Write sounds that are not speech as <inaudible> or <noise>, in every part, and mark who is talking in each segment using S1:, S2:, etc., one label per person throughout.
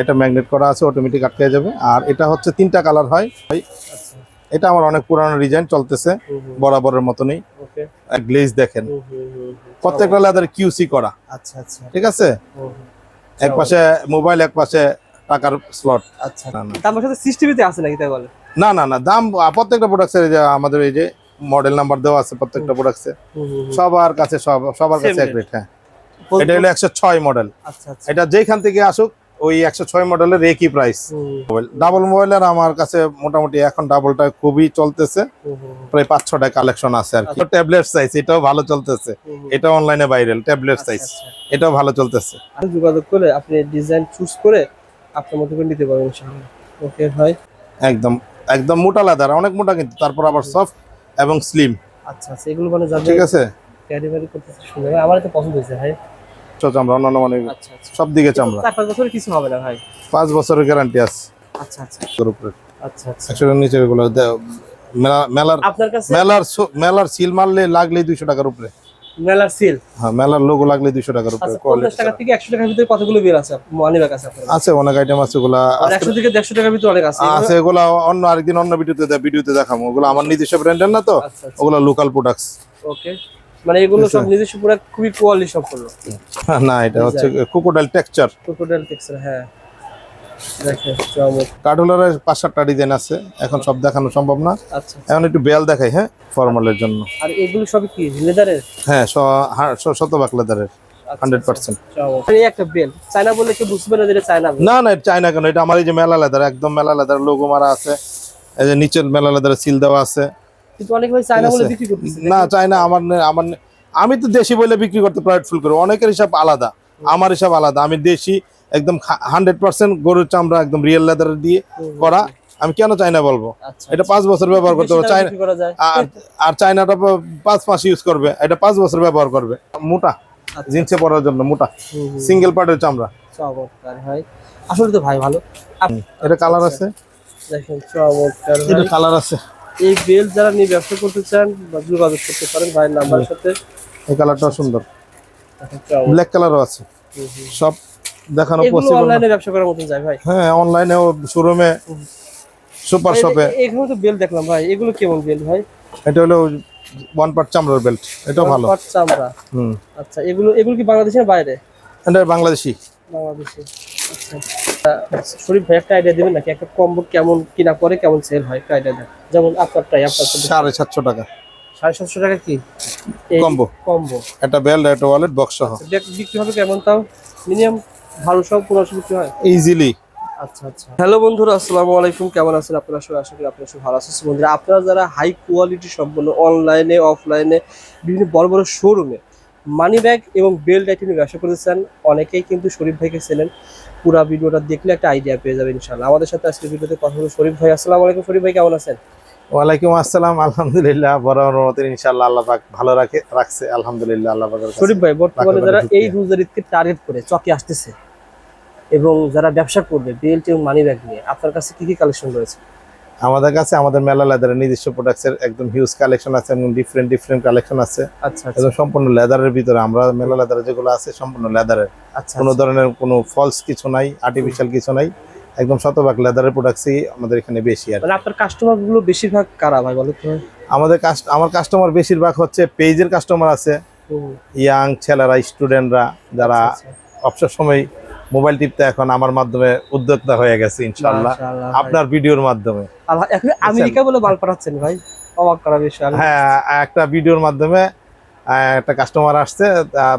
S1: এটা ম্যাগনেট করা আছে অটোমেটিক আটকে যাবে। আর এটা হচ্ছে তিনটা কালার হয়। এটা আমার অনেক পুরানো ডিজাইন চলতেছে বরাবরের মতনই। গ্লেজ দেখেন। প্রত্যেকটা লেদার কিউসি করা।
S2: আচ্ছা আচ্ছা।
S1: ঠিক আছে। এক পাশে মোবাইল এক পাশে টাকার স্লট
S2: আচ্ছা।
S1: না, না।
S2: তার সাথে সিস্টেমিতে আছে নাকি তাই বলে?
S1: না না না দাম প্রত্যেকটা প্রোডাক্টের যে আমাদের এই যে মডেল নাম্বার দেওয়া আছে প্রত্যেকটা প্রোডাক্টে। সবার কাছে সব সবার কাছে এক রেট হ্যাঁ। এটা হলো একশো ছয় মডেল
S2: আচ্ছা আচ্ছা।
S1: এটা যেখান থেকে আসুক ওই একশো ছয় মডেলের একই প্রাইস মোবাইল ডাবল মোবাইলের আমার কাছে মোটামুটি এখন ডাবলটা খুবই চলতেছে। প্রায় পাঁচ ছটা কালেকশন আছে আর কি। ট্যাবলেট সাইজ এটাও ভালো চলতেছে। এটা অনলাইনে ভাইরাল ট্যাবলেট
S2: আচ্ছা,
S1: সাইজ
S2: আচ্ছা।
S1: এটাও ভালো চলতেছে।
S2: যোগাযোগ করে আপনি ডিজাইন চুজ করে আপনার মতো করে নিতে পারবেন ওকে ভাই?
S1: একদম একদম মোটা লাদার অনেক মোটা কিন্তু তারপর আবার সফট এবং স্লিম
S2: আচ্ছা আচ্ছা এগুলো মানে যাবে
S1: ঠিক আছে?
S2: ক্যারি করতে সুন্দর আমার তো পছন্দ হয়েছে ভাই।
S1: চ চামড়া অন্যান্য মানে
S2: আচ্ছা আচ্ছা।
S1: সব দিকে চামড়া।
S2: চার পাঁচ বছরে কিছু হবে না ভাই?
S1: পাঁচ বছরের গ্যারান্টি আছে।
S2: আচ্ছা আচ্ছা।
S1: উপরে।
S2: আচ্ছা আচ্ছা।
S1: একশো নিচে মেলার
S2: আপনার কাছে
S1: মেলার মেলার সিল মারলে লাগলেই দুইশো টাকার উপরে।
S2: মেলার সিল
S1: হ্যাঁ মেলার লোগো লাগলে দুইশো টাকার উপরে
S2: পঞ্চাশ টাকা থেকে একশো টাকার ভিতরে কতগুলো আছে? মানি ব্যাগ আছে আপনার
S1: আছে অনেক আইটেম আছে ওগুলা
S2: থেকে দেড়শো টাকার ভিতরে অনেক আছে।
S1: আছে এগুলা অন্য আরেকদিন অন্য ভিডিওতে ভিডিওতে দেখাবো। ওগুলো আমার নিজস্ব ব্র্যান্ডের না তো? ওগুলা লোকাল প্রোডাক্টস
S2: ওকে মানে এগুলো সব নিজস্ব পুরো খুবই কোয়ালিটি সম্পন্ন <laughs>
S1: না এটা হচ্ছে কোকোডাইল টেক্সচার
S2: ক্রোকোডাইল টেক্সচার হ্যাঁ। দেখেন
S1: পাঁচ সাতটা ডিজাইন আছে এখন সব দেখানো সম্ভব না।
S2: আচ্ছা।
S1: এখন একটু বেল দেখাই হ্যাঁ ফর্মালের জন্য।
S2: আর এগুলো সবই কি লেদারের
S1: হ্যাঁ শতভাগ লেদারের
S2: আচ্ছা,
S1: হান্ড্রেড পার্সেন্ট
S2: একটা বেল চায়না বললে কেউ বুঝবে না এটা চায়না
S1: না না এটা চাইনা কেন এটা আমার এই যে মেলা লেদার একদম মেলা লেদার লোগো মারা আছে। এই যে নিচের মেলা লেদারের সিল দেওয়া আছে।
S2: কিন্তু অনেক ভাই চায়না বলে বিক্রি করতেছে
S1: না আমার আমার আমি তো দেশি বলে বিক্রি করতে প্রাইড ফুল করি। অনেকের হিসাব আলাদা। আমার হিসাব আলাদা। আমি দেশি একদম হান্ড্রেড পার্সেন্ট গরুর চামড়া একদম রিয়েল লেদার দিয়ে করা। আমি কেন চাইনা বলব?
S2: আচ্ছা
S1: এটা পাঁচ বছর ব্যবহার করতে হবে। চাইনা আর চাইনাটা পাঁচ মাস ইউজ করবে। এটা পাঁচ বছর ব্যবহার করবে। মোটা।
S2: আচ্ছা।
S1: জিন্সে পরার জন্য মোটা। সিঙ্গেল পার্টের চামড়া।
S2: আসলে তো ভাই ভালো।
S1: এটা কালার আছে?
S2: দেখেন চমৎকার
S1: এটা কালার আছে।
S2: এই বেল যারা নিয়ে ব্যবসা করতে চান বা যোগাযোগ করতে পারেন ভাইয়ের নাম্বারের সাথে।
S1: এই কালারটাও সুন্দর।
S2: চমৎকার।
S1: ব্ল্যাক কালারও আছে। সব দেখানো পসিবল
S2: অনলাইনে ব্যবসা করার মতন যায় ভাই।
S1: হ্যাঁ অনলাইনেও শোরুমে সুপার শপে
S2: এখানে তো বেল দেখলাম ভাই। এগুলো কেমন বেল ভাই?
S1: এটা হলো ওয়ান পার্ট চামড়ার বেল্ট এটাও ভালো।
S2: পার্ট চামড়া।
S1: হুম।
S2: আচ্ছা এগুলো এগুলো কি বাংলাদেশের বাইরে?
S1: এটা বাংলাদেশি।
S2: বাংলাদেশে। আচ্ছা। শরীফ ভাই একটা আইডিয়া দেবেন নাকি? একটা কম্বো কেমন কিনা পরে কেমন সেল হয়? একটা আইডিয়া দেন। যেমন আপনারটাই আপনার
S1: সাড়ে সাতশো টাকা।
S2: সাড়ে সাতশো টাকা কি?
S1: Combo।
S2: কম্বো
S1: একটা বেল্ট একটা ওয়ালেট বক্স সহ।
S2: বিক্রি হবে কেমন তাও? মিনিমাম ভালো সব পনেরোশো বিক্রি হয়?
S1: ইজিলি
S2: আচ্ছা আচ্ছা। হ্যালো বন্ধুরা আসসালামু আলাইকুম। কেমন আছেন আপনারা? সবাই আশা করি আপনারা সব ভালো আছেন। বন্ধুরা আপনারা যারা হাই কোয়ালিটি সম্পন্ন অনলাইনে অফলাইনে বিভিন্ন বড় বড় শোরুমে মানি ব্যাগ এবং বেল্ট আইটেমের ব্যবসা করতেছেন অনেকেই কিন্তু শরীফ ভাইকে চেনেন। পুরা ভিডিওটা দেখলে একটা আইডিয়া পেয়ে যাবেন ইনশাআল্লাহ। আমাদের সাথে আজকে ভিডিওতে কথা বলব শরীফ ভাই। আসসালামু আলাইকুম শরীফ ভাই কেমন আছেন?
S1: ওয়ালাইকুম আসসালাম আলহামদুলিল্লাহ বরাবর মতের ইনশাআল্লাহ আল্লাহ পাক ভালো রাখে রাখছে আলহামদুলিল্লাহ আল্লাহ কাছে।
S2: শরীফ ভাই বর্তমানে যারা এই রোজার ঈদকে টার্গেট করে চকে আসতেছে এবং যারা ব্যবসা করবে বেল্ট এবং মানি ব্যাগ নিয়ে আপনার কাছে কি কি কালেকশন রয়েছে?
S1: আমাদের কাছে আমাদের মেলা লেদারের নিজস্ব প্রোডাক্টসের একদম হিউজ কালেকশন আছে এবং ডিফারেন্ট ডিফারেন্ট কালেকশন আছে।
S2: আচ্ছা আচ্ছা।
S1: একদম সম্পূর্ণ লেদারের ভিতরে আমরা মেলা লেদারের যেগুলো আছে সম্পূর্ণ লেদারের।
S2: আচ্ছা
S1: কোনো ধরনের কোনো ফলস কিছু নাই আর্টিফিশিয়াল কিছু নাই। একদম শতভাগ লেদারের প্রোডাক্টসই আমাদের এখানে বেশি আর
S2: মানে আপনার কাস্টমারগুলো বেশিরভাগ কারা ভাই বলো
S1: আমাদের কাস্ট আমার কাস্টমার বেশিরভাগ হচ্ছে পেজের কাস্টমার আছে। ইয়াং ছেলেরা স্টুডেন্টরা যারা
S2: আচ্ছা,
S1: অবসর সময় মোবাইল টিপতে এখন আমার মাধ্যমে উদ্যোক্তা হয়ে গেছে ইনশাল্লাহ আপনার ভিডিওর মাধ্যমে।
S2: এখন আমেরিকা বলে মাল পাঠাচ্ছেন ভাই? অবাক করা বিষয়।
S1: হ্যাঁ একটা ভিডিওর মাধ্যমে একটা কাস্টমার আসছে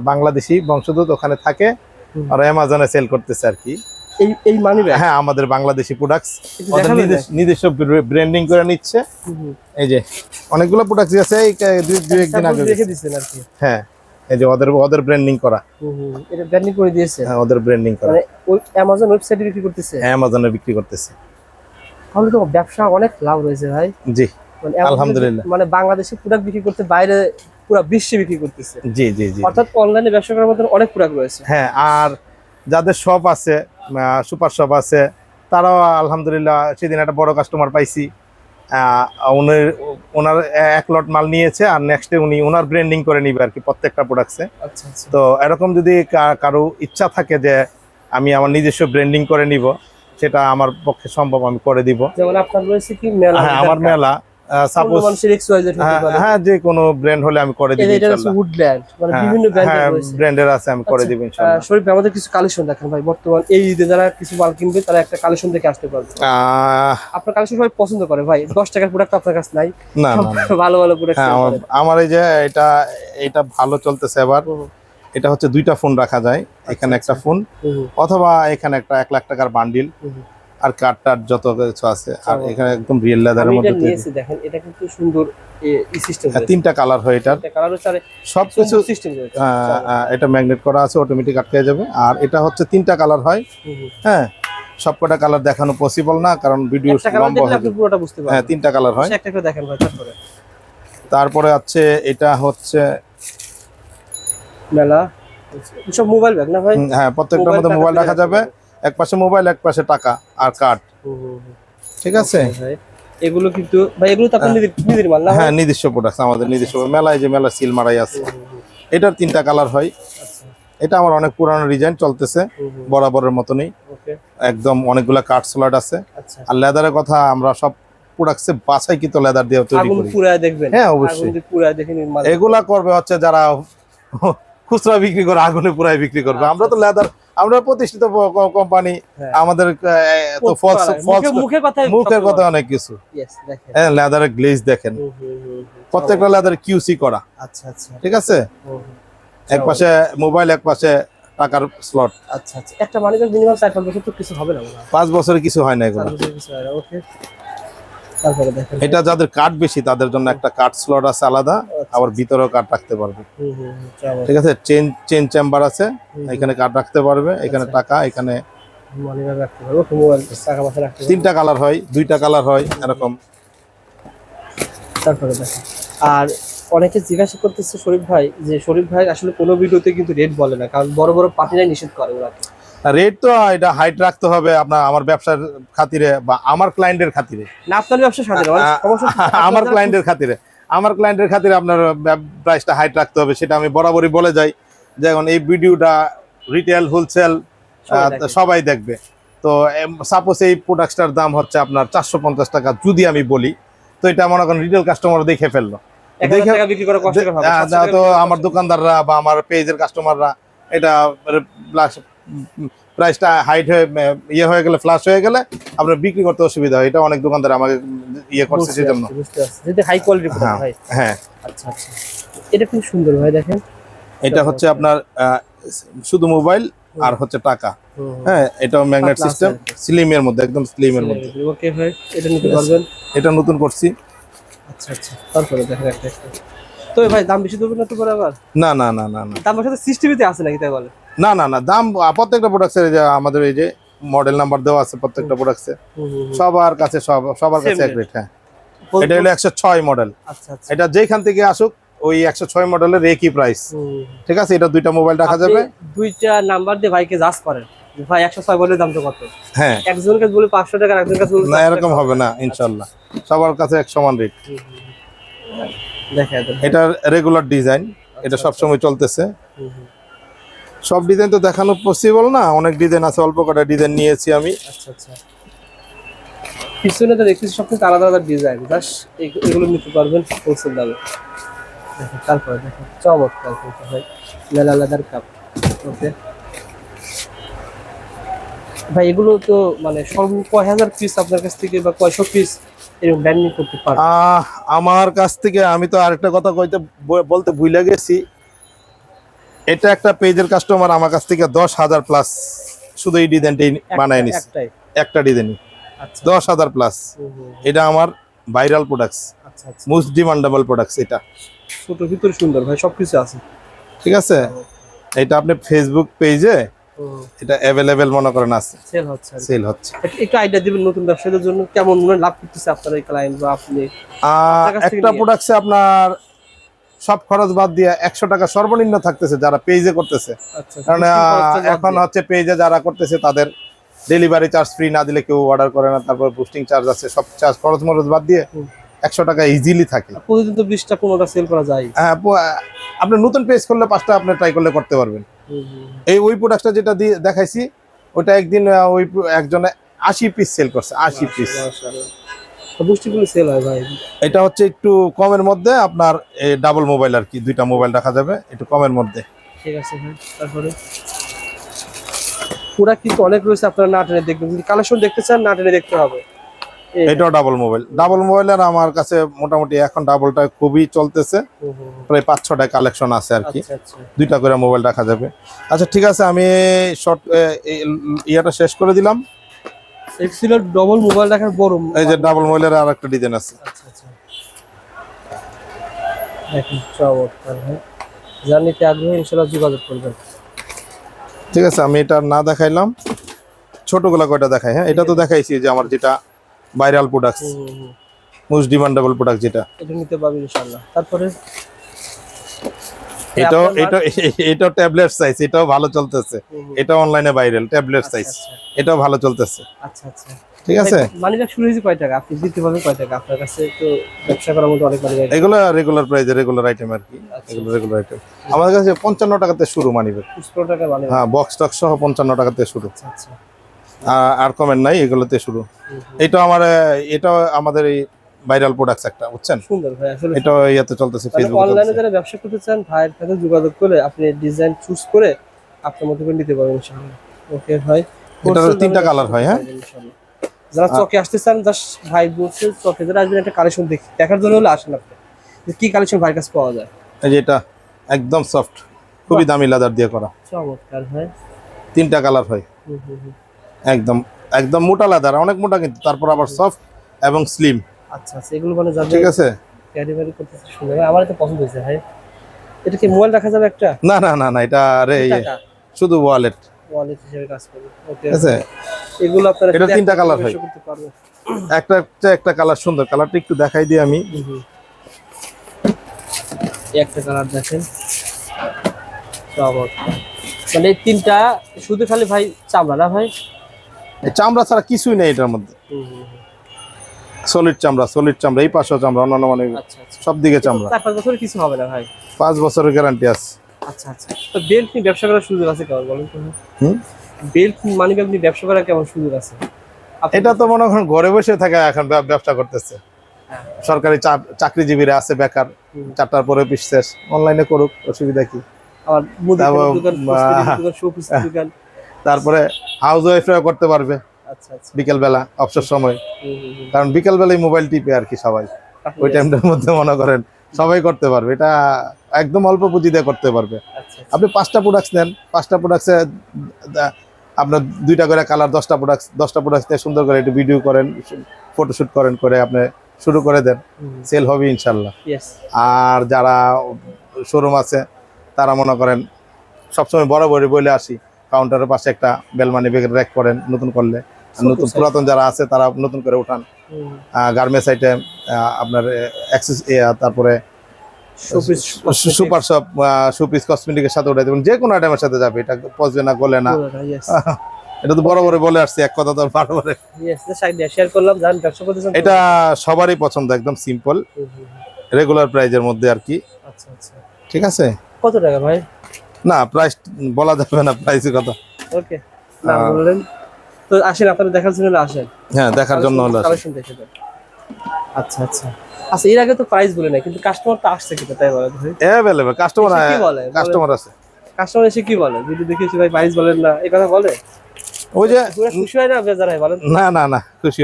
S1: বাংলাদেশি বংশোদ্ভূত ওখানে থাকে আর অ্যামাজনে সেল করতেছে আর কি।
S2: এই এই মানি
S1: হ্যাঁ আমাদের বাংলাদেশি প্রোডাক্টস নিজস্ব- ব্র্যান্ডিং করে নিচ্ছে। এই যে অনেকগুলো প্রোডাক্টস আছে এই দুই দুই একদিন আগে
S2: রেখে দিচ্ছেন আর কি।
S1: হ্যাঁ। এই যে ওদের ওদের ব্র্যান্ডিং করা।
S2: এটা ব্র্যান্ডিং করে দিয়েছে?
S1: হ্যাঁ ওদের ব্র্যান্ডিং করা।
S2: মানে ওই অ্যামাজন ওয়েবসাইটে বিক্রি করতেছে?
S1: অ্যামাজনে বিক্রি করতেছে।
S2: তাহলে তো ব্যবসা অনেক লাভ রয়েছে ভাই।
S1: জি
S2: মানে
S1: আলহামদুলিল্লাহ।
S2: মানে বাংলাদেশে প্রোডাক্ট বিক্রি করতে বাইরে পুরো বিশ্বে বিক্রি করতেছে।
S1: জি জি জি।
S2: অর্থাৎ অনলাইনে ব্যবসা করার মতন অনেক প্রোডাক্ট রয়েছে।
S1: হ্যাঁ আর যাদের শপ আছে সুপার শপ আছে তারাও আলহামদুলিল্লাহ সেদিন একটা বড় কাস্টমার পাইছি। আহ, উনি ওনার এক লট মাল নিয়েছে আর নেক্সটে উনি ওনার ব্র্যান্ডিং করে নিবে আর কি প্রত্যেকটা প্রোডাক্টসে
S2: আচ্ছা আচ্ছা।
S1: তো এরকম যদি কারও ইচ্ছা থাকে যে আমি আমার নিজস্ব ব্র্যান্ডিং করে নিব সেটা আমার পক্ষে সম্ভব আমি করে দিব।
S2: যেমন আপনার রয়েছে কি মেলা?
S1: হ্যাঁ আমার মেলা।
S2: সাপোজ
S1: হ্যাঁ যে কোনো ব্র্যান্ড হলে আমি করে দিব
S2: মানে
S1: হ্যাঁ,
S2: বিভিন্ন ব্র্যান্ডের
S1: হ্যাঁ
S2: রয়েছে।
S1: ব্র্যান্ডের আছে আমি করে
S2: আচ্ছা,
S1: দিব
S2: আহ,
S1: ইনশাআল্লাহ
S2: শরীফ আমাদের কিছু কালেকশন দেখেন ভাই বর্তমান এই ঈদে যারা কিছু মাল কিনবে তারা একটা কালেকশন দেখে আসতে পারবে। আপনার কালেকশন সবাই পছন্দ করে ভাই দশ টাকার প্রোডাক্ট আপনার কাছে নাই
S1: না
S2: ভালো ভালো প্রোডাক্ট
S1: হ্যাঁ আমার আমার এই যে এটা এটা ভালো চলতেছে এবার। এটা হচ্ছে দুইটা ফোন রাখা যায় এখানে একটা ফোন অথবা এখানে একটা এক লাখ টাকার বান্ডিল আর কার্ড টার্ড যত কিছু আছে আর এখানে একদম রিয়েল লেদারের মধ্যে
S2: নিয়েছি দেখেন এটা কিন্তু সুন্দর সিস্টেম
S1: হ্যাঁ, তিনটা কালার হয় এটার।
S2: কালার হচ্ছে আর
S1: সবকিছু
S2: সিস্টেম
S1: আহ, আহ, এটা ম্যাগনেট করা আছে অটোমেটিক আটকে যাবে। আর এটা হচ্ছে তিনটা কালার হয়। হ্যাঁ সবকটা কালার দেখানো পসিবল না কারণ ভিডিও লম্বা হয়ে।
S2: পুরোটা বুঝতে
S1: হ্যাঁ তিনটা কালার হয়।
S2: একটা করে দেখেন ভাই তারপরে।
S1: তারপরে আছে এটা হচ্ছে
S2: মেলা সব মোবাইল ব্যাগ না ভাই?
S1: হ্যাঁ প্রত্যেকটার মধ্যে মোবাইল রাখা যাবে। এক পাশে মোবাইল এক পাশে টাকা আর কার্ড। ঠিক আছে?
S2: এগুলো কিন্তু ভাই এগুলো তো নিজের নিজের মাল না
S1: হ্যাঁ নিজস্ব প্রোডাক্ট আমাদের নিজস্ব। মেলায় যে মেলা সিল মারাই আছে। এটার তিনটা কালার হয়।
S2: আচ্ছা।
S1: এটা আমার অনেক পুরানো ডিজাইন চলতেছে বরাবরের মতনই। একদম অনেকগুলা কাঠ স্লট আছে।
S2: আচ্ছা।
S1: আর লেদারের কথা আমরা সব প্রোডাক্টসে বাছাই কিন্তু লেদার দিয়ে তৈরি করি।
S2: দেখবেন?
S1: হ্যাঁ, অবশ্যই। এগুলা করবে হচ্ছে যারা <laughs> খুচরা বিক্রি করে আগুনে পুরাই বিক্রি করবে। আমরা তো লেদার আমরা প্রতিষ্ঠিত কোম্পানি। আমাদের
S2: মুখের কথা
S1: অনেক কিছু। হ্যাঁ লেদারের গ্লেজ দেখেন। প্রত্যেকটা লেদার কিউসি করা।
S2: আচ্ছা আচ্ছা।
S1: ঠিক আছে। এক পাশে মোবাইল এক পাশে টাকার স্লট
S2: আচ্ছা আচ্ছা। একটা মানে মিনিমাম চার পাঁচ বছর তো কিছু হবে না।
S1: পাঁচ বছরে কিছু হয় না এগুলো।
S2: ওকে তারপরে দেখেন।
S1: এটা যাদের কাঠ বেশি তাদের জন্য একটা কাঠ স্লট আছে আলাদা আবার ভিতরেও কাঠ রাখতে পারবে। ঠিক আছে চেন চেন চেম্বার আছে এখানে কাঠ রাখতে পারবে এখানে
S2: আচ্ছা।
S1: টাকা এখানে তিনটা কালার হয় দুইটা কালার হয় এরকম।
S2: তারপরে দেখেন। আর অনেকে জিজ্ঞাসা করতেছে শরীফ ভাই যে শরীফ ভাই আসলে কোনো ভিডিওতে কিন্তু রেট বলে না কারণ বড় বড় পার্টিরাই নিষেধ করে ওনাকে
S1: রেট তো এটা হাইট রাখতে হবে আপনার আমার ব্যবসার খাতিরে বা আমার ক্লায়েন্টের খাতিরে।
S2: না আপনার
S1: আমার ক্লায়েন্টের খাতিরে। আমার ক্লায়েন্টের খাতিরে আপনার প্রাইসটা হাইট রাখতে হবে সেটা আমি বরাবরই বলে যাই। যেমন এই ভিডিওটা রিটেল হোলসেল
S2: সবাই
S1: দেখবে। তো সাপোজ এই প্রোডাক্টটার দাম হচ্ছে আপনার চারশো পঞ্চাশ টাকা যদি আমি বলি তো এটা মনে করেন রিটেল কাস্টমার দেখে ফেলল। তো আমার দোকানদাররা বা আমার পেজের কাস্টমাররা এটা প্রাইসটা হাইট হয়ে ইয়ে হয়ে গেলে ফ্লাশ হয়ে গেলে আপনার বিক্রি করতে অসুবিধা হয়। এটা অনেক দোকানদার আমাকে ইয়ে করছে সেজন্য।
S2: যদি হাই কোয়ালিটি
S1: হ্যাঁ হ্যাঁ।
S2: আচ্ছা আচ্ছা। এটা খুব সুন্দর ভাই দেখেন।
S1: এটা হচ্ছে আপনার শুধু মোবাইল আর হচ্ছে টাকা। হ্যাঁ এটাও ম্যাগনেট সিস্টেম স্লিমের মধ্যে একদম স্লিমের মধ্যে।
S2: ওকে ভাই এটা নিতে পারবেন?
S1: এটা নতুন করছি।
S2: আচ্ছা আচ্ছা। তারপরে দেখেন একটা তো ভাই দাম বেশি দেবেন না তো পরে আবার?
S1: না না না না না।
S2: দামের সাথে সিস্টেমিতে আছে নাকি তাই বলে?
S1: না না না দাম প্রত্যেকটা প্রোডাক্টের যে আমাদের এই যে মডেল নাম্বার দেওয়া আছে প্রত্যেকটা প্রোডাক্টে
S2: হুম, হুম, হুম।
S1: সবার কাছে সব সবার কাছে এক রেট হ্যাঁ। এটা হলো একশো ছয় মডেল
S2: আচ্ছা আচ্ছা।
S1: এটা যেখান থেকে আসুক ওই একশো ছয় মডেলের একই প্রাইস ঠিক আছে? এটা দুইটা মোবাইল রাখা যাবে।
S2: দুইটা নাম্বার দিয়ে ভাইকে জাজ করেন ভাই একশো ছয় বলে দামটা কত?
S1: হ্যাঁ।
S2: একজনের কাছে বলে পাঁচশো টাকা একজনের কাছে
S1: না এরকম হবে না ইনশাল্লাহ সবার কাছে এক সমান রেট
S2: একদম।
S1: এটা রেগুলার ডিজাইন এটা
S2: আচ্ছা,
S1: সবসময় চলতেছে। সব ডিজাইন তো দেখানো পসিবল না অনেক ডিজাইন আছে অল্প কটা ডিজাইন নিয়েছি আমি।
S2: আচ্ছা আচ্ছা। পিছনে তো দেখতেছি সব কিন্তু আলাদা আলাদা ডিজাইন বাস এগুলো নিতে পারবেন হোলসেল দামে। তারপরে দেখেন চমৎকার কিন্তু ভাই মেলা লেদার কাপ ওকে ভাই এগুলো তো মানে সর্ব কয় হাজার পিস আপনার কাছ থেকে বা কয়শো পিস এরকম করতে
S1: আমার কাছ থেকে আমি তো আরেকটা কথা কইতে বলতে ভুলে গেছি। এটা একটা পেজের কাস্টমার আমার কাছ থেকে দশ হাজার প্লাস শুধু এই ডিজাইনটাই বানায় নিছে। একটা ডিজাইনই
S2: আচ্ছা।
S1: দশ হাজার প্লাস এটা আমার ভাইরাল প্রোডাক্টস
S2: আচ্ছা আচ্ছা।
S1: মোস্ট ডিমান্ডেবল প্রোডাক্টস এটা।
S2: ছোট ভিতরে সুন্দর। ভাই সবকিছু আছে।
S1: ঠিক আছে? এটা আপনি ফেসবুক পেজে এটা অ্যাভেলেবেল মনে করেন আছে।
S2: সেল হচ্ছে
S1: সেল হচ্ছে।
S2: একটু আইডিয়া দিবেন নতুন ব্যবসায়ীদের জন্য কেমন মনে লাভ করতেছে আপনার এই ক্লায়েন্ট বা আপনি
S1: একটা। প্রোডাক্টসে আপনার সব খরচ বাদ দিয়ে একশো টাকা সর্বনিম্ন থাকতেছে যারা পেজে করতেছে।
S2: আচ্ছা
S1: কারণ
S2: খরচটা বাদ
S1: এখন হচ্ছে পেজে যারা করতেছে তাদের ডেলিভারি চার্জ ফ্রি না দিলে কেউ অর্ডার করে না তারপর বুস্টিং চার্জ আছে সব চার্জ খরচ মরচ বাদ দিয়ে একশো টাকা ইজিলি থাকে।
S2: প্রতিদিন তো বিশটা পনেরোটা সেল করা যায়।
S1: হ্যাঁ, আপনি নতুন পেজ করলে পাঁচটা আপনি ট্রাই করলে করতে পারবেন। এই ওই প্রোডাক্টটা যেটা দিয়ে দেখাইছি ওটা একদিন ওই একজনে আশি পিস সেল করছে আশি পিস
S2: বুস্টিগুলো সেল হয় ভাই?
S1: এটা হচ্ছে একটু কমের মধ্যে আপনার ডাবল মোবাইল আর কি দুইটা মোবাইল রাখা যাবে একটু কমের মধ্যে।
S2: ঠিক আছে ভাই তারপরে? পুরা কিন্তু অনেক রয়েছে আপনারা না টেনে দেখবেন যদি কালেকশন দেখতে চান না টেনে দেখতে হবে।
S1: এটাও ডাবল মোবাইল ডাবল মোবাইলের আমার কাছে মোটামুটি এখন ডাবলটা খুবই চলতেছে। প্রায় পাঁচ ছটা কালেকশন আছে আর কি।
S2: আচ্ছা আচ্ছা।
S1: দুইটা করে মোবাইল রাখা যাবে। আচ্ছা ঠিক আছে আমি শর্ট ইয়েটা শেষ করে দিলাম।
S2: এক ছিল ডবল মোবাইল রাখার বড়
S1: এই যে ডাবল মোবাইলের আর একটা ডিজাইন আছে।
S2: আচ্ছা দেখুন চমৎকার হ্যাঁ। যার নিতে আগ্রহী ইনশাল্লাহ যোগাযোগ করবেন।
S1: ঠিক আছে আমি এটা না দেখাইলাম। ছোটগুলা কয়টা দেখাই হ্যাঁ? এটা তো দেখাইছি যে আমার যেটা viral products. Most demandable product যেটা।
S2: এটা নিতে পারবেন ইনশাল্লাহ তারপরে?
S1: এটাও
S2: আপনার
S1: এটা ট্যাবলেট সাইজ এটাও ভালো চলতেছে।
S2: হুম।
S1: অনলাইনে ভাইরাল ট্যাবলেট
S2: আচ্ছা,
S1: সাইজ
S2: আচ্ছা,
S1: এটাও ভালো চলতেছে।
S2: আচ্ছা আচ্ছা।
S1: ঠিক আছে?
S2: মানি ব্যাগ শুরু হয়েছে কয় টাকা? আপনি দিতে পারবেন কয় টাকা? আপনার কাছে তো ব্যবসা করার মতো অনেক মানি ব্যাগ
S1: এগুলো রেগুলার প্রাইজে রেগুলার আইটেম আর কি।
S2: আচ্ছা।
S1: এগুলো রেগুলার আইটেম আমাদের কাছে পঞ্চান্ন টাকাতে শুরু মানিবে
S2: পনেরো টাকা মানি
S1: হ্যাঁ বক্স টক্স সহ পঞ্চান্ন টাকাতে শুরু।
S2: আচ্ছা আচ্ছা।
S1: আর কমেন্ট নাই এগুলোতে শুরু। এটা আমার এটা আমাদের এই ভাইরাল প্রোডাক্টস একটা বুঝছেন?
S2: সুন্দর ভাই আসলে
S1: এটা ইয়াতে চলতেছে ফেসবুকে
S2: অনলাইনে যারা ব্যবসা করতে চান ভাইয়ের সাথে যোগাযোগ করে আপনি ডিজাইন চুজ করে আপনার মতো করে নিতে পারবেন ইনশাআল্লাহ। ওকে ভাই? Wholesale
S1: তিনটা কালার হয়, হ্যাঁ?
S2: যারা চকে আসতে চান জাস্ট ভাই বলছে চকে যারা আসবেন একটা কালেকশন দেখি। দেখার জন্য হলে আসেন আপনি। কি কালেকশন ভাইয়ের কাছে পাওয়া যায়।
S1: এই যে এটা একদম সফট খুবই দামি লাদার দিয়ে করা।
S2: চমৎকার ভাই।
S1: তিনটা কালার হয়।
S2: হুম, হুম।
S1: একদম একদম মোটা লাদার অনেক মোটা কিন্তু তারপর আবার সফট এবং স্লিম
S2: আচ্ছা আচ্ছা এগুলো মানে যাবে
S1: ঠিক আছে?
S2: ক্যারি ব্যারি করতেছে সুন্দর আমার তো পছন্দ হয়েছে ভাই। এটা কি মোবাইল রাখা যাবে একটা?
S1: না না না না এটা আরে ইয়ে, শুধু ওয়ালেট
S2: ওয়ালেট হিসেবে কাজ করবে। ওকে
S1: আছে?
S2: এগুলো আপনারা
S1: এটা তিনটা
S2: একটা ব্যবসা
S1: হয়।
S2: করতে পারবেন।
S1: একটা একটা কালার সুন্দর কালারটা একটু দেখাই দিই আমি।
S2: একটা কালার দেখেন। চমৎকার। মানে তিনটা শুধু খালি ভাই চামড়া না ভাই?
S1: চামড়া ছাড়া কিছুই নেই এটার মধ্যে। সলিড চামড়া সলিড চামড়া এই পাশেও চামড়া অন্যান্য মানে
S2: আচ্ছা আচ্ছা।
S1: সব দিকে চামড়া।
S2: পাঁচ বছরে কিছু হবে না ভাই।
S1: পাঁচ বছরের গ্যারান্টি আছে।
S2: আচ্ছা আচ্ছা। তো বেল্ট নিয়ে ব্যবসা করার সুযোগ আছে কেমন বলুন
S1: হুম?
S2: বেল্ট মানি ব্যাগ নিয়ে ব্যবসা করার কেমন সুযোগ আছে?
S1: এটা তো মনে করেন ঘরে বসে থাকে এখন ব্যবসা করতেছে।
S2: হ্যাঁ।
S1: সরকারি চাকরিজীবীরা আছে বেকার চারটার পরে শেষ। অনলাইনে করুক অসুবিধা কি? তারপর, হাউস ওয়াইফরা করতে পারবে।
S2: আচ্ছা আচ্ছা।
S1: বিকেল বেলা অবসর সময়। কারণ বিকেল বেলায় মোবাইল টিপে আর কি সবাই। ওই টাইমটার মধ্যে মনে করেন সবাই করতে পারবে। এটা একদম অল্প পুঁজি দিয়ে করতে পারবে।
S2: আচ্ছা আচ্ছা।
S1: আপনি পাঁচটা প্রোডাক্টস নেন। পাঁচটা প্রোডাক্টসে আপনার দুইটা করে কালার দশটা প্রোডাক্টস দশটা প্রোডাক্টস নিয়ে সুন্দর করে একটু ভিডিও করেন ফটোশ্যুট করেন করে আপনি শুরু করে দেন। সেল হবে ইনশাল্লাহ আর যারা শোরুম আছে তারা মনে করেন সবসময় বড় বড় বলে আসি কাউন্টারের পাশে একটা বেলমানি বেগের র্যাক করেন নতুন করলে। নতুন পুরাতন যারা আছে তারা নতুন করে উঠান। গার্মেন্টস আইটেম আপনার অ্যাক্সেস তারপরে সুপার শপ সুপিস কসমেটিকের সাথে উঠাই দেবেন। যে কোনো আইটেমের সাথে যাবে। এটা পচবে না গলে না। <laughs> এটা তো বড় বড় বলে আসছি এক কথা তো বারবারে এটা সবারই পছন্দ একদম সিম্পল। রেগুলার প্রাইজের মধ্যে আর কি।
S2: আচ্ছা, আচ্ছা।
S1: ঠিক আছে?
S2: কত টাকা ভাই?
S1: না প্রাইস বলা যাবে না প্রাইসের কথা।
S2: ওকে না বললেন। তো আসেন আপনারা দেখার জন্য আসেন।
S1: হ্যাঁ দেখার জন্য হলো আসি।
S2: কালেকশন দেখে দেন। আচ্ছা আচ্ছা। আচ্ছা এর আগে তো প্রাইস বলে নাই কিন্তু কাস্টমার তো আসছে কিন্তু তাই বলে
S1: অ্যাভেলেবেল কাস্টমার
S2: কি বলে?
S1: কাস্টমার আছে।
S2: কাস্টমার এসে কি বলে? ভিডিও দেখেছি ভাই প্রাইস বলেন না এই কথা বলে?
S1: ওই যে
S2: খুশি হয় না বেজার হয় বলেন
S1: না না না খুশি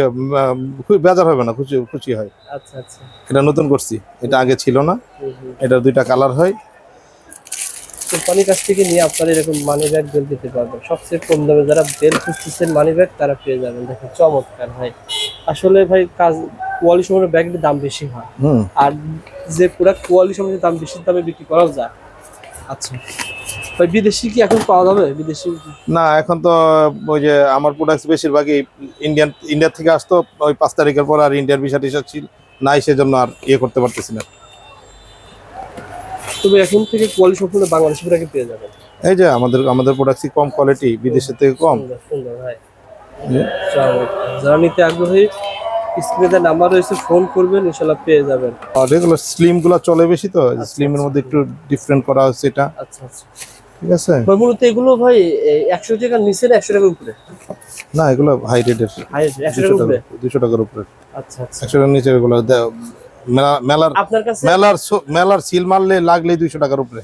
S1: খুব বেজার হবে না খুশি খুশি হয়।
S2: আচ্ছা আচ্ছা।
S1: এটা নতুন করছি এটা আগে ছিল না। এটা দুইটা কালার হয়।
S2: কোম্পানির কাছ থেকে নিয়ে আপনারা এরকম মানি ব্যাগ বেল দিতে পারবেন। সবচেয়ে কম দামে যারা বেল খুঁজতেছেন মানি ব্যাগ তারা পেয়ে যাবেন। দেখেন চমৎকার ভাই। আসলে ভাই কাজ কোয়ালি সময়ের ব্যাগের দাম বেশি হয়। আর যে প্রোডাক্ট কোয়ালি সময়ের দাম বেশি দামে বিক্রি করাও যায়। আচ্ছা। ভাই বিদেশি কি এখন পাওয়া যাবে? বিদেশি
S1: না এখন তো ওই যে আমার প্রোডাক্টস বেশিরভাগই ইন্ডিয়ান ইন্ডিয়া থেকে আসতো ওই পাঁচ তারিখের পর আর ইন্ডিয়ার ভিসা টিসা ছিল নাই সেজন্য আর ইয়ে করতে পারতেছি না।
S2: তবে এখন থেকে কোয়ালি সম্পূর্ণ বাংলাদেশি প্রোডাক্ট পেয়ে যাবেন।
S1: এই যে আমাদের আমাদের প্রোডাক্টসই কম কোয়ালিটি বিদেশের থেকে কম?
S2: সুন্দর ভাই। যারা নিতে আগ্রহী স্ক্রিনে নাম্বার রয়েছে ফোন করবেন ইনশাল্লাহ পেয়ে যাবেন।
S1: আর রেগুলার স্লিমগুলা চলে বেশি তো?
S2: আচ্ছা,
S1: স্লিমের
S2: আচ্ছা।
S1: মধ্যে একটু ডিফারেন্ট করা হচ্ছে এটা।
S2: আচ্ছা আচ্ছা।
S1: ঠিক আছে?
S2: মূলত এগুলো ভাই একশো টাকার নিচে না একশো টাকার উপরে?
S1: না এগুলো হাই রেটের
S2: হাই একশো
S1: দুশো
S2: টাকার উপরে?
S1: টাকা দুশো টাকার উপরে।
S2: আচ্ছা আচ্ছা।
S1: একশো টাকার নিচে এগুলো মেলার
S2: আপনার কাছে?
S1: মেলার মেলার সিল মারলে লাগলে দুইশো টাকার উপরে।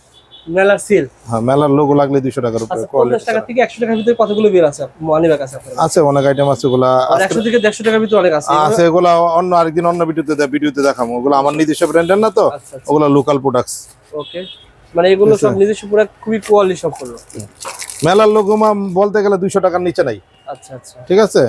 S2: মেলার সিল
S1: হ্যাঁ মেলার লোগো লাগলে দুইশো টাকার উপরে
S2: আচ্ছা
S1: কোয়ালিটি
S2: পঞ্চাশ টাকা থেকে একশো টাকার ভিতরে কতগুলো বের আছে? মানি ব্যাগ আছে আপনার
S1: আছে অনেক আইটেম আছে ওগুলা
S2: আর একশো থেকে দেড়শো টাকার ভিতরে অনেক আছে।
S1: আছে এগুলা অন্য আরেকদিন অন্য ভিডিওতে দে- ভিডিওতে দেখাবো। ওগুলো আমার নিজস্ব ব্র্যান্ডের না তো?
S2: আচ্ছা আচ্ছা।
S1: ওগুলা লোকাল প্রোডাক্টস
S2: ওকে মানে এগুলো সব নিজস্ব পুরো খুবই কোয়ালিটি সম্পন্ন
S1: মেলার লোগো মা বলতে গেলে দুইশো টাকার নিচে নাই।
S2: আচ্ছা আচ্ছা।
S1: ঠিক আছে।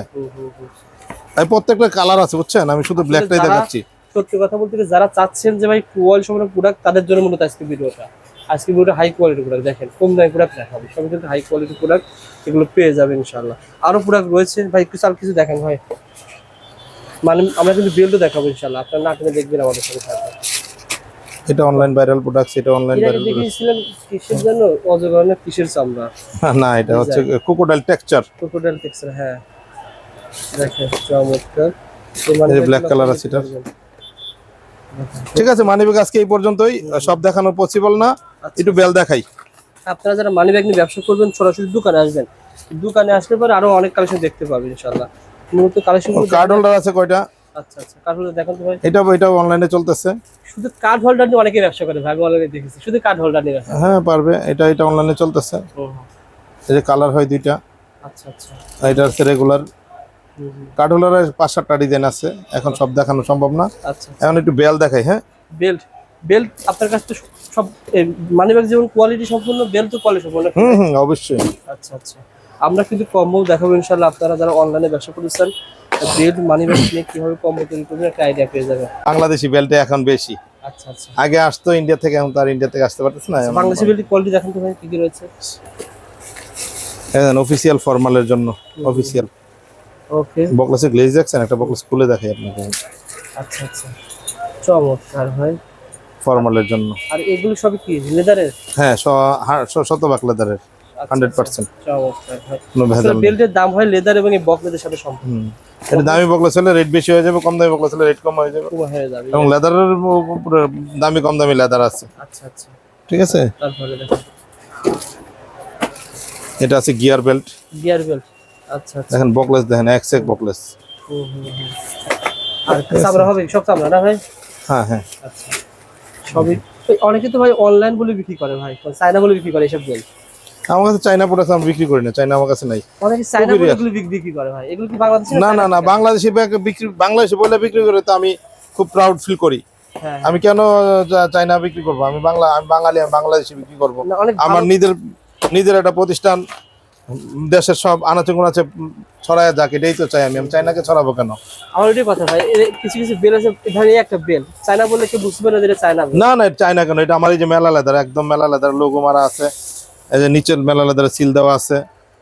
S1: প্রত্যেকটা কালার আছে বুঝছেন? আমি শুধু ব্ল্যাকটাই দেখাচ্ছি।
S2: সত্যি কথা বলতে গেলে যারা চাচ্ছেন যে ভাই কোয়ালিটি সম্পন্ন প্রোডাক্ট তাদের জন্য মূলত আজকে ভিডিওটা। আজকে ভিডিওটা হাই কোয়ালিটি প্রোডাক্ট দেখেন কম দামি প্রোডাক্ট দেখাবো। সবই কিন্তু হাই কোয়ালিটি প্রোডাক্ট এগুলো পেয়ে যাবে ইনশাল্লাহ আরও প্রোডাক্ট রয়েছে ভাই কিছু আর কিছু দেখেন ভাই। মানে আমরা কিন্তু বিলও দেখাবো ইনশাল্লাহ আপনার না টেনে দেখবেন আমাদের সাথে
S1: এটা অনলাইন ভাইরাল প্রোডাক্টস এটা অনলাইন ভাইরাল
S2: দেখিয়েছিলেন কিসের জন্য? অজগরনের কিসের চামড়া?
S1: না এটা হচ্ছে কোকোডাইল টেক্সচার
S2: ক্রোকোডাইল টেক্সচার হ্যাঁ। দেখেন চমৎকার।
S1: black color আছে এটার। ঠিক আছে মানিব্যাগ আজকে এই পর্যন্তই। সব দেখানো পসিবল না।
S2: আচ্ছা।
S1: একটু বেল দেখাই।
S2: আপনারা যারা মানি ব্যাগ নিয়ে ব্যবসা করবেন সরাসরি দোকানে আসবেন। দোকানে আসলে পরে আরও অনেক কালেকশন দেখতে পাবেন ইনশাল্লাহ মূলত কালেকশন
S1: কার্ড হোল্ডার আছে কয়টা?
S2: আচ্ছা আচ্ছা কার্ড হোল্ডার দেখেন তো ভাই।
S1: এটা এটা অনলাইনে চলতেছে।
S2: শুধু কার্ড হোল্ডার নিয়ে অনেকে ব্যবসা করে ভাই অলরেডি দেখেছি। শুধু কার্ড হোল্ডার নিয়ে ব্যবসা
S1: হ্যাঁ পারবে। এটা এটা অনলাইনে চলতেছে।
S2: হুম,
S1: এই যে কালার হয় দুইটা।
S2: আচ্ছা আচ্ছা।
S1: এটা হচ্ছে রেগুলার কার্ড পাঁচ সাতটা ডিজাইন আছে। এখন সব দেখানো সম্ভব না।
S2: আচ্ছা।
S1: এখন একটু বেল দেখাই হ্যাঁ?
S2: বেল্ট। বেল্ট আপনার কাছে সব মানি ব্যাগ যেমন কোয়ালিটি সম্পূর্ণ বেল্ট তো কোয়ালিটি সম্পূর্ণ।
S1: হুম হুম অবশ্যই।
S2: আচ্ছা আচ্ছা। আমরা কিন্তু কম্বো দেখাবো ইনশাল্লাহ আপনারা যারা অনলাইনে ব্যবসা করতেছেন বেল্ট মানি ব্যাগ নিয়ে কীভাবে কম্বো তৈরি করবেন একটা আইডিয়া পেয়ে যাবে
S1: বাংলাদেশি বেলটা এখন বেশি।
S2: আচ্ছা আচ্ছা।
S1: আগে আসতো ইন্ডিয়া থেকে এখন তার ইন্ডিয়া থেকে আসতে পারতেছে না।
S2: বাংলাদেশি বেল্ট কোয়ালিটি দেখেন তো ভাই কি কি রয়েছে?
S1: অফিসিয়াল ফর্মালের জন্য অফিসিয়াল
S2: ওকে।
S1: বকলেসের গ্লেজ দেখছেন? একটা বকলেস খুলে দেখাই আপনাকে।
S2: আচ্ছা আচ্ছা। চমৎকার ভাই।
S1: ফর্মালের জন্য।
S2: আর এগুলো সবই কি? লেদারের
S1: হ্যাঁ শতভাগ লেদারের হান্ড্রেড পার্সেন্ট
S2: বেল্টের দাম হয় লেদার এবং এই বকলেদের সাথে সম্পূর্ণ।
S1: এটা দামি বকলেস হলে রেট বেশি হয়ে যাবে কম দামি বকলেস হলে রেট কম হয়ে যাবে।
S2: হয়ে যাবে।
S1: এবং লেদারের উপরে দামি কম দামি লেদার আছে।
S2: আচ্ছা আচ্ছা।
S1: ঠিক আছে?
S2: তারপরে
S1: এটা আছে গিয়ার বেল্ট
S2: গিয়ার বেল্ট আচ্ছা আচ্ছা।
S1: দেখেন বকলেস দেখেন এক সেক বকলেস।
S2: আর চামড়া হবে সব চামড়া না ভাই?
S1: হ্যাঁ হ্যাঁ।
S2: আচ্ছা সবই। অনেকে তো ভাই অনলাইন বলে বিক্রি করে ভাই চায়না বলে বিক্রি করে এসব
S1: আমার কাছে চাইনা প্রোডাক্ট আমি বিক্রি করি না চাইনা আমার কাছে নাই।
S2: অনেকে। এগুলো বিক- বিক্রি করে ভাই। এগুলো কি বাংলাদেশে
S1: না না না বাংলাদেশি বিক্রি বাংলাদেশি বলে বিক্রি করে তো আমি খুব প্রাউড ফিল করি।
S2: হ্যাঁ
S1: আমি কেন চাইনা বিক্রি করব? আমি বাংলা আমি বাঙালি আমি বাংলাদেশি বিক্রি করব। আমার নিজের নিজের একটা প্রতিষ্ঠান দেশের সব আনাচে গুনাচে ছড়ায় যাক এটাই তো চাই আমি। আমি চাইনাকে ছড়াবো কেন?
S2: আমার ওইটাই কথা ভাই কিছু কিছু বেল আছে এই একটা বেল। চায়না বললে কেউ বুঝবে না এটা চায়না
S1: না না চাইনা কেন? এটা আমার এই যে মেলা লেদার একদম মেলা লেদার লোগো মারা আছে। এই যে নিচের মেলা লেদারের সিল দেওয়া আছে।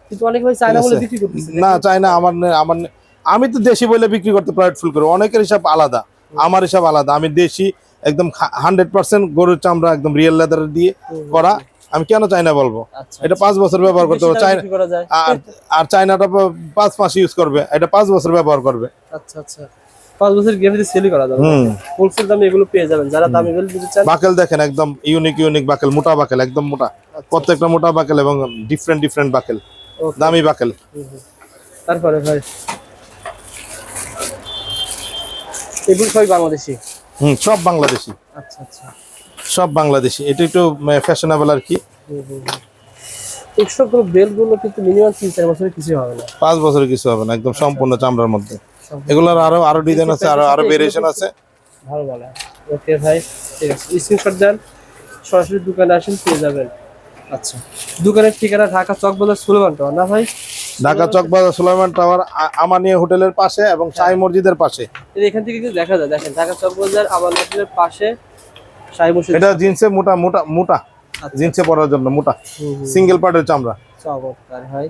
S2: কিন্তু অনেক ভাই চায়না বলে বিক্রি করতেছে।
S1: না চাইনা আমার আমার আমি তো দেশি বলে বিক্রি করতে প্রাউড ফিল করি। অনেকের হিসাব আলাদা। আমার হিসাব আলাদা। আমি দেশি একদম হান্ড্রেড পার্সেন্ট গরুর চামড়া একদম রিয়েল লেদার দিয়ে করা। আমি কেন চাইনা বলব?
S2: আচ্ছা
S1: এটা পাঁচ বছর ব্যবহার করতে হবে। চাইনা আর চাইনাটা পাঁচ মাস ইউজ করবে। এটা পাঁচ বছর ব্যবহার করবে।
S2: আচ্ছা আচ্ছা। পাঁচ বছর গ্যারান্টি সেলই করা যাবে হোলসেল দামে এগুলো পেয়ে যাবেন। যারা দামি বেল নিতে চান
S1: বাকেল দেখেন একদম ইউনিক ইউনিক বাকেল মোটা বাকেল একদম মোটা। প্রত্যেকটা মোটা বাকেল এবং ডিফারেন্ট ডিফারেন্ট বাকেল. দামি বাকেল।
S2: তারপরে ভাই এগুলো সবই বাংলাদেশি?
S1: হুম সব বাংলাদেশি।
S2: আচ্ছা আচ্ছা।
S1: সব বাংলাদেশি। এটা একটু ফ্যাশনেবল আর কি।
S2: এক্সট্রা বেলগুলো কিন্তু মিনিমাম তিন চার বছরের কিছু হবে না।
S1: পাঁচ বছরের কিছু হবে না একদম সম্পূর্ণ চামড়ার মধ্যে। এগুলোর আরও আরও ডিজাইন আছে আরও আরও ভেরিয়েশন আছে।
S2: ভালো বলে। ওকে ভাই ঠিক আছে। স্ক্রিনশট দেন সরাসরি দোকানে আসেন পেয়ে যাবেন। আচ্ছা। দোকানের ঠিকানা ঢাকা চক বাজার সুলেমান টাওয়ার না ভাই?
S1: ঢাকা চক বাজার সুলাইমান টাওয়ার আমানিয়া হোটেলের পাশে এবং শাহী মসজিদের পাশে।
S2: এখান থেকে কিন্তু দেখা যায় দেখেন ঢাকা চক বাজার আমার হোটেলের পাশে সাই
S1: এটা জিন্সে মোটা মোটা মোটা। জিন্সে পরার জন্য মোটা। সিঙ্গেল পার্টের চামড়া
S2: চমৎকার ভাই।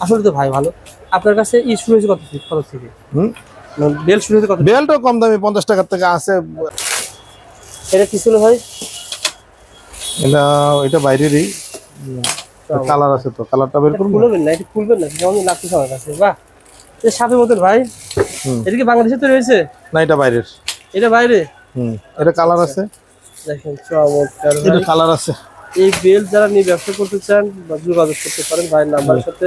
S2: আসলে তো ভাই ভালো। আপনার কাছে ই শুরু হয়েছে কত কত থেকে?
S1: হুম?
S2: বেল শুরু হয়েছে কত
S1: বেল্টও কম দামি পঞ্চাশ টাকার থেকে আছে।
S2: এটা কি ছিল ভাই?
S1: এটা এটা বাইরেরই। কালার আছে তো কালারটা বের করব।
S2: খুলবেন না এটা খুলবেন না যেমন লাগতেছে আমার কাছে? বাহ। এটা সাপের মতন ভাই। এটা কি বাংলাদেশে তৈরি হয়েছে?
S1: না এটা বাইরের।
S2: এটা বাইরে?
S1: হুম এটা কালার আছে।
S2: দেখেন চমৎকার
S1: এটা কালার আছে।
S2: এই বেল যারা নিয়ে ব্যবসা করতে চান বা যোগাযোগ করতে পারেন ভাইয়ের নাম্বারের সাথে।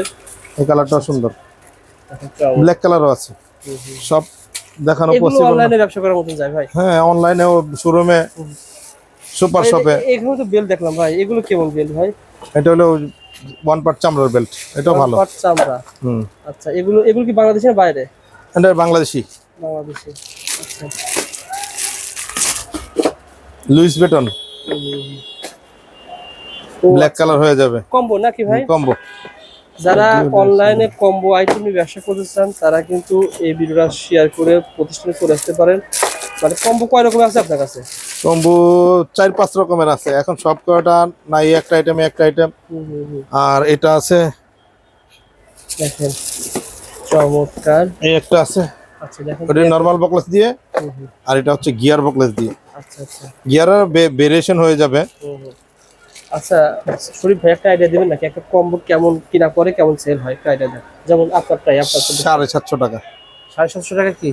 S1: এই কালারটাও সুন্দর। ব্ল্যাক কালারও আছে। সব দেখানো পসিবল
S2: অনলাইনে ব্যবসা করার মতন যায় ভাই।
S1: হ্যাঁ অনলাইনেও শোরুমে সুপার শপে
S2: এ- এখানে তো বেল দেখলাম ভাই। এগুলো কেমন বেল ভাই?
S1: এটা হলো ওয়ান পার্ট চামড়ার বেল্ট। এটাও ভালো।
S2: পাট চামড়া।
S1: হুম।
S2: আচ্ছা এগুলো এগুলো কি বাংলাদেশের বাইরে?
S1: এটা বাংলাদেশি।
S2: বাংলাদেশে। আচ্ছা।
S1: Luis button. ব্ল্যাক কালার হয়ে যাবে।
S2: কম্বো নাকি ভাই?
S1: কম্বো।
S2: যারা অনলাইনে কম্বো আইটেম নিয়ে ব্যবসা করতে চান তারা কিন্তু এই ভিডিওটা শেয়ার করে প্রতিষ্ঠানে চলে আসতে পারেন। মানে কম্বো কয় রকমের আছে আপনার কাছে?
S1: কম্বো চার পাঁচ রকমের আছে। এখন সব কয়টা? নাই একটা আইটেম একটা আইটেম। আর এটা আছে
S2: দেখেন চমৎকার।
S1: এই একটা আছে।
S2: আচ্ছা দেখেন।
S1: ওটা নর্মাল বকলেস দিয়ে। আর এটা হচ্ছে গিয়ার বকলেস দিয়ে।
S2: আচ্ছা আচ্ছা।
S1: গিয়ারের ভেরিয়েশন হয়ে যাবে।
S2: আচ্ছা শরীফ ভাই একটা আইডিয়া দিবেন নাকি? একটা কম্বো কেমন কিনা পরে কেমন সেল হয়? একটা আইডিয়া দেন। যেমন আপনারটাই আপনার
S1: সাড়ে সাতশো টাকা।
S2: সাড়ে সাতশো টাকা কি?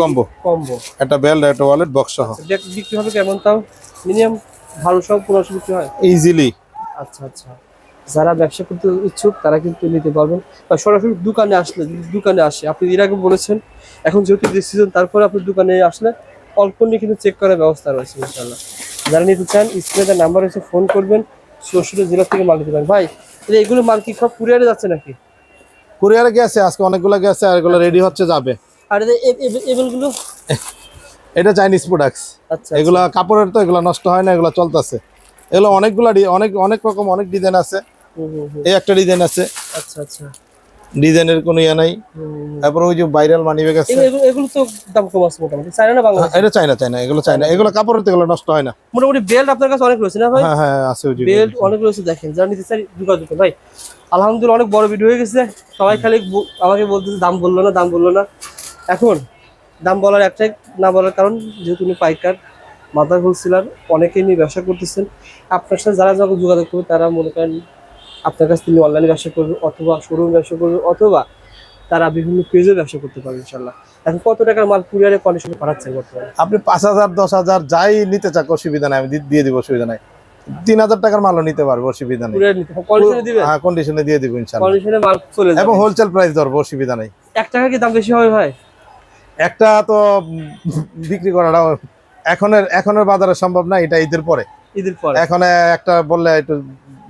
S1: কম্বো
S2: কম্বো
S1: একটা বেল্ট একটা ওয়ালেট বক্স সহ।
S2: বিক্রি হবে কেমন তাও? মিনিমাম পনেরোশো বিক্রি হয়?
S1: ইজিলি
S2: আচ্ছা আচ্ছা। যারা ব্যবসা করতে ইচ্ছুক তারা কিন্তু নিতে পারবেন। বা সরাসরি দোকানে আসলে যদি দোকানে আসে আপনি এর আগে বলেছেন এখন যেহেতু তারপরে আপনি দোকানে আসলে অল্প নিয়ে কিন্তু চেক করার ব্যবস্থা রয়েছে ইনশাল্লাহ যারা নিতে চান স্ক্রিনে নাম্বার এসে ফোন করবেন ষষ্ঠী জেলা থেকে মাল নিতে পারেন ভাই তাহলে এগুলো মাল কি সব কুরিয়ারে যাচ্ছে নাকি?
S1: কুরিয়ারে গেছে আজকে অনেকগুলো গেছে আর এগুলো রেডি হচ্ছে যাবে।
S2: আর এগুলো?
S1: এটা চাইনিজ প্রোডাক্টস
S2: আচ্ছা
S1: এগুলা কাপড়ের তো এগুলো নষ্ট হয় না এগুলো চলতেছে। এগুলো অনেকগুলা অনেক অনেক রকম অনেক ডিজাইন আছে। এই একটা ডিজাইন আছে।
S2: আচ্ছা আচ্ছা।
S1: ডিজাইনের কোনো ইয়া নাই।
S2: হুম।
S1: ওই যে ভাইরাল মানি ব্যাগ আছে।
S2: এগুলো- তো দাম কম আছে মোটামুটি। চাইনা না বাংলা
S1: হ্যাঁ, এটা চাইনা চাইনা এগুলো চাইনা এগুলো কাপড়ের তো এগুলো নষ্ট হয় না।
S2: মোটামুটি বেল্ট আপনার কাছে অনেক রয়েছে না ভাই?
S1: হ্যাঁ হ্যাঁ আছে ওই যে
S2: বেল্ট অনেক রয়েছে দেখেন। যারা নিতে চাই যোগাযোগ। ভাই। আলহামদুলিল্লাহ অনেক বড় ভিডিও হয়ে গেছে। সবাই খালি আমাকে বলতেছে দাম বলল না দাম বলল না। এখন দাম বলার একটাই না বলার কারণ যেহেতু উনি পাইকার মাদার হোলসেলার অনেকেই নিয়ে ব্যবসা করতেছেন। আপনার সাথে যারা যখন যোগাযোগ করবে তারা মনে করেন আপনার কাছে তিনি অনলাইনে ব্যবসা করবে অথবা শোরুম ব্যবসা করবে অথবা তারা বিভিন্ন পেজে ব্যবসা করতে পারবে ইনশাল্লাহ এখন কত টাকার মাল কুরিয়ারে কন্ডিশনে পাঠাচ্ছেন বর্তমানে?
S1: আপনি পাঁচ হাজার দশ হাজার যাই নিতে চাক অসুবিধা নাই আমি দিয়ে দিব অসুবিধা নাই। তিন হাজার টাকার মালও নিতে পারব অসুবিধা নেই।
S2: কন্ডিশনে
S1: হ্যাঁ কন্ডিশনে দিয়ে দিব ইনশাল্লাহ
S2: মাল চলে
S1: এবং হোলসেল প্রাইস ধরবো অসুবিধা নেই।
S2: এক টাকা কি দাম বেশি হবে ভাই?
S1: একটা তো বিক্রি করাটা এখনের এখনের বাজারে সম্ভব না এটা ঈদের পরে।
S2: ঈদের পরে।
S1: এখন একটা বললে একটু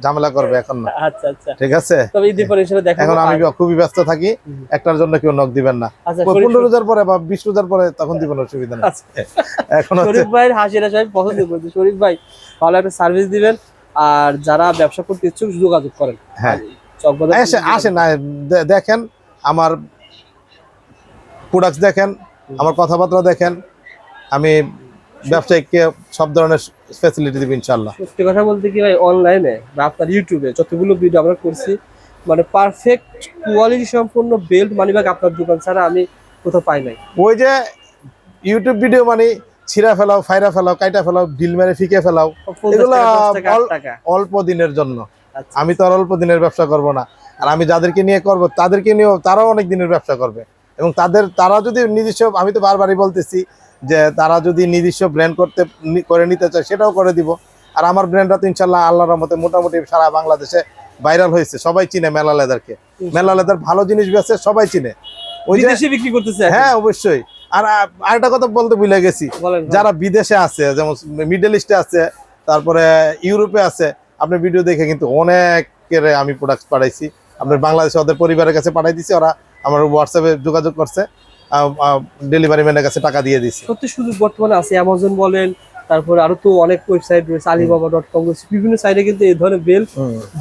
S1: ঝামেলা করবে এখন না।
S2: আচ্ছা আচ্ছা।
S1: ঠিক আছে?
S2: তবে ঈদের পরে হিসেবে
S1: এখন আমি খুবই ব্যস্ত থাকি একটার জন্য কেউ নক দিবেন না।
S2: আচ্ছা
S1: পনেরো রোজার পরে বা বিশ রোজার পরে তখন দিবেন অসুবিধা নেই।
S2: আচ্ছা,
S1: এখন
S2: শরীফ ভাইয়ের হাসিটা সবাই পছন্দ করছে শরীফ ভাই ভালো একটা সার্ভিস দিবেন আর যারা ব্যবসা করতে ইচ্ছুক যোগাযোগ করেন।
S1: হ্যাঁ।
S2: চকবাজার
S1: আসে আসে না দেখেন আমার প্রোডাক্ট দেখেন আমার কথাবার্তা দেখেন আমি ব্যবসায়িককে সব ধরনের ফ্যাসিলিটি দিব ইনশাল্লাহ
S2: সত্যি কথা বলতে কি ভাই অনলাইনে বা আপনার ইউটিউবে যতগুলো ভিডিও আমরা করছি মানে পারফেক্ট কোয়ালিটি সম্পন্ন বেল্ট মানিব্যাগ আপনার দোকান ছাড়া আমি কোথাও পাই নাই।
S1: ওই যে ইউটিউব ভিডিও মানে ছিঁড়া ফেলাও ফাইরা ফেলাও কাইটা ফেলাও ডিল মেরে ফিকে ফেলাও এগুলো। অল্প দিনের জন্য।
S2: আচ্ছা।
S1: আমি তো আর অল্প দিনের ব্যবসা করব না। আর আমি যাদেরকে নিয়ে করব তাদেরকে নিয়েও তারাও অনেক দিনের ব্যবসা করবে। এবং তাদের তারা যদি নিজস্ব আমি তো বারবারই বলতেছি যে তারা যদি নিজস্ব ব্র্যান্ড করতে করে নিতে চায় সেটাও করে দিব। আর আমার ব্র্যান্ডটা তো ইনশাল্লাহ আল্লাহর রহমতে মোটামুটি সারা বাংলাদেশে ভাইরাল হয়েছে। সবাই চিনে মেলা লেদারকে। মেলা লেদার ভালো জিনিস বেছে সবাই চিনে। ওই যে
S2: বিদেশে বিক্রি করতেছে
S1: হ্যাঁ অবশ্যই। আর আরেকটা কথা বলতে ভুলে গেছি। যারা বিদেশে আছে যেমন মিডল ইস্টে আছে তারপরে ইউরোপে আছে আপনার ভিডিও দেখে কিন্তু অনেকের আমি প্রোডাক্ট পাঠাইছি। আপনার বাংলাদেশে ওদের পরিবারের কাছে পাঠাই দিছি ওরা আমার হোয়াটসঅ্যাপে যোগাযোগ করছে। ডেলিভারি ম্যানের কাছে টাকা দিয়ে দিছি
S2: সত্যি শুধু বর্তমানে আছে অ্যামাজন বলেন তারপরে আরও তো অনেক ওয়েবসাইট রয়েছে আলিবাবা ডট কম রয়েছে বিভিন্ন সাইটে কিন্তু এই ধরনের বেল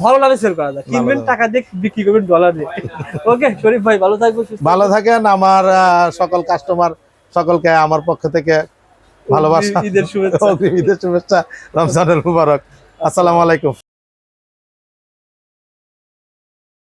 S2: ভালো লাগে সেল করা যায়। কিনবেন টাকা দিয়ে বিক্রি করবেন ডলার দিয়ে। <laughs> ওকে শরীফ ভাই ভালো থাকবেন
S1: ভালো থাকেন আমার সকল কাস্টমার সকলকে আমার পক্ষ থেকে ভালোবাসা।
S2: ঈদের শুভেচ্ছা।
S1: ঈদের শুভেচ্ছা রমজানের মুবারক। আসসালামু আলাইকুম।